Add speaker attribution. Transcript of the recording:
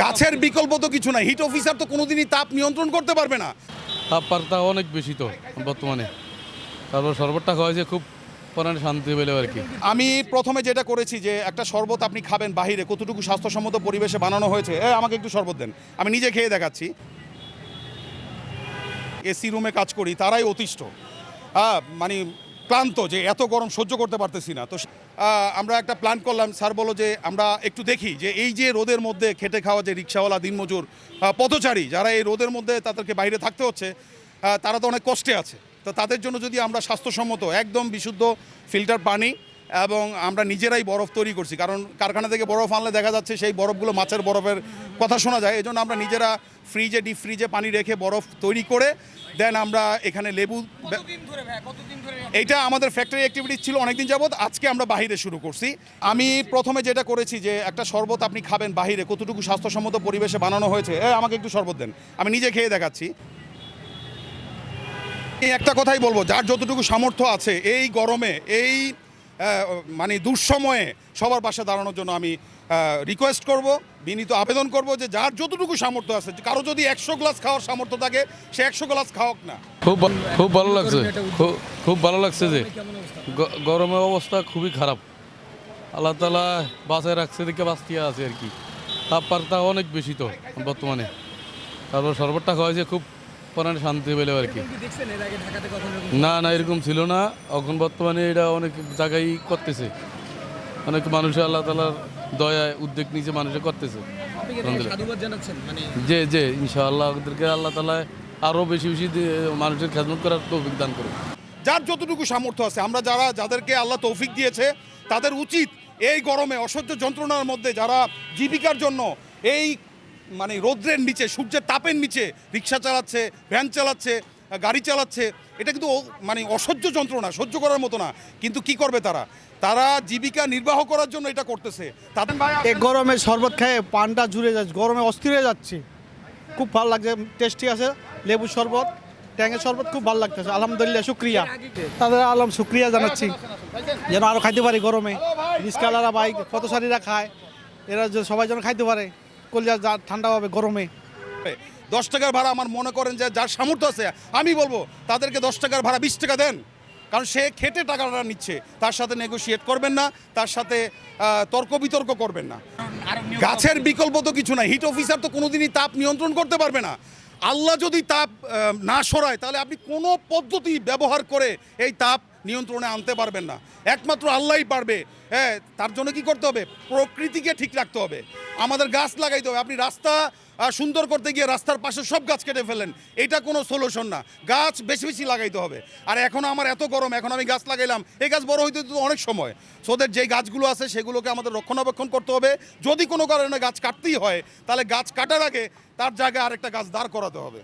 Speaker 1: গাছের বিকল্প তো কিছু নাই। হিট অফিসার তো কোনোদিনই তাপ নিয়ন্ত্রণ করতে পারবে না।
Speaker 2: তাপমাত্রা অনেক বেশি তো বর্তমানে। তারপর শরবতটা খাওয়া যে খুব পরাণে শান্তি পেলে আর কি।
Speaker 1: আমি প্রথমে যেটা করেছি যে একটা শরবত আপনি খাবেন বাহিরে কতটুকু স্বাস্থ্যসম্মত পরিবেশে বানানো হয়েছে এ আমাকে একটু শরবত দেন। আমি নিজে খেয়ে দেখাচ্ছি। এসি রুমে কাজ করি তারাই অতিষ্ঠ। হ্যাঁ মানে ক্লান্ত যে এত গরম সহ্য করতে পারতেছি না। তো আমরা একটা প্ল্যান করলাম। স্যার বলো যে, আমরা একটু দেখি যে এই যে রোদের মধ্যে খেটে খাওয়া যে রিক্সাওয়ালা, দিনমজুর পথচারী, যারা এই রোদের মধ্যে তাদেরকে বাইরে থাকতে হচ্ছে তারা তো অনেক কষ্টে আছে। তো তাদের জন্য যদি আমরা স্বাস্থ্যসম্মত, একদম বিশুদ্ধ ফিল্টার পানি এবং আমরা নিজেরাই বরফ তৈরি করছি। কারণ কারখানা থেকে বরফ আনলে দেখা যাচ্ছে সেই বরফগুলো মাছের বরফের কথা শোনা যায়। এই জন্য আমরা নিজেরা ফ্রিজে ডিপ ফ্রিজে পানি রেখে বরফ তৈরি করে দেন আমরা এখানে লেবু এইটা আমাদের ফ্যাক্টরি অ্যাক্টিভিটি ছিল অনেকদিন যাবত আজকে আমরা বাহিরে শুরু করছি। আমি প্রথমে যেটা করেছি যে একটা শরবত আপনি খাবেন বাহিরে কতটুকু স্বাস্থ্যসম্মত পরিবেশে বানানো হয়েছে। এ আমাকে একটু শরবত দেন। আমি নিজে খেয়ে দেখাচ্ছি। এই একটা কথাই বলব যার যতটুকু সামর্থ্য আছে এই গরমে এই মানে দুঃসময়ে সবার পাশে দাঁড়ানোর জন্য আমি রিকোয়েস্ট করব বিনীত আবেদন করব যে যার যতটুকু সামর্থ্য আছে কারও যদি একশো গ্লাস খাওয়ার সামর্থ্য থাকে সে একশো গ্লাস খাওয়াক না।
Speaker 2: খুব খুব ভালো লাগছে খুব- খুব ভালো লাগছে যে গরমের অবস্থা? খুবই খারাপ। আল্লাহ তালা বাসায় রাখছে দিকে বাঁচিয়ে আছে আর কি। তাপমাত্রা অনেক বেশি তো বর্তমানে। তারপর শরবতটা খাওয়া যে খুব পরাণে শান্তি পেলে আর কি।
Speaker 3: দেখছেন? এর আগে ঢাকাতে কখনো এরকম?
Speaker 2: না না এরকম ছিল না। এখন বর্তমানে এটা অনেক জায়গায় করতেছে। অনেক মানুষে আল্লাহ তালার দয়ায় উদ্যোগ নিচে মানুষে করতেছে।
Speaker 3: মানে
Speaker 2: যে যে ইনশাআল্লাহ ওদেরকে আল্লাহ তালা আরও বেশি বেশি দিয়ে মানুষের খেদমত করার তৌফিক দান করুন
Speaker 1: যার যতটুকু সামর্থ্য আছে আমরা যারা যাদেরকে আল্লাহ তৌফিক দিয়েছে তাদের উচিত এই গরমে অসহ্য যন্ত্রণার মধ্যে যারা জীবিকার জন্য এই মানে রৌদ্রের নিচে, সূর্যের তাপের নিচে রিক্সা চালাচ্ছে, ভ্যান চালাচ্ছে, গাড়ি চালাচ্ছে, এটা কিন্তু মানে অসহ্য যন্ত্রণা, সহ্য করার মতো না। কিন্তু কি করবে তারা? তারা জীবিকা নির্বাহ করার জন্য এটা করতেছে। তাদের
Speaker 4: গরমে শরবত খেয়ে পানটা জুড়ে যাচ্ছে, গরমে অস্থির হয়ে যাচ্ছি। খুব ভালো লাগছে, টেস্টি আছে লেবু শরবত, ট্যাঙের শরবত খুব ভালো লাগতেছে। আলহামদুলিল্লাহ, শুক্রিয়া। তাদের আলম শুক্রিয়া জানাচ্ছি, যেন আরও খাইতে পারি গরমে। রিস্কালারা বাইক পথসারীরা খায়, এরা সবাই যেন খাইতে পারে। কলিজা যা ঠান্ডা হবে গরমে।
Speaker 1: দশ টাকার ভাড়া আমার মনে করেন যে যার সামর্থ্য আছে, আমি বলব, তাদেরকে দশ টাকার ভাড়া বিশ টাকা দেন। কারণ সে খেটে টাকাটা নিচ্ছে। তার সাথে নেগোশিয়েট করবেন না, তার সাথে তর্ক বিতর্ক করবেন না। গাছের বিকল্প তো কিছু নাই। হিট অফিসার তো কোনোদিনই তাপ নিয়ন্ত্রণ করতে পারবে না। আল্লাহ যদি তাপ না সরায়, তাহলে আপনি কোনো পদ্ধতি ব্যবহার করে এই তাপ নিয়ন্ত্রণে আনতে পারবেন না। একমাত্র আল্লাহই পারবে। হ্যাঁ তার জন্য কি করতে হবে? প্রকৃতিকে ঠিক রাখতে হবে। আমাদের গাছ লাগাইতে হবে। আপনি রাস্তা সুন্দর করতে গিয়ে রাস্তার পাশে সব গাছ কেটে ফেলেন এটা কোনো সলিউশন না। গাছ বেশি বেশি লাগাইতে হবে। আর এখন আমার এত গরম, এখন আমি গাছ লাগাইলাম। এই গাছ বড় হইতে তো অনেক সময়। সোদের যে গাছগুলো আছে, সেগুলোকে আমাদের রক্ষণাবেক্ষণ করতে হবে। যদি কোনো কারণে গাছ কাটতেই হয়, তাহলে গাছ কাটার আগে তার জায়গায় আরেকটা গাছ দাঁড় করাতে হবে।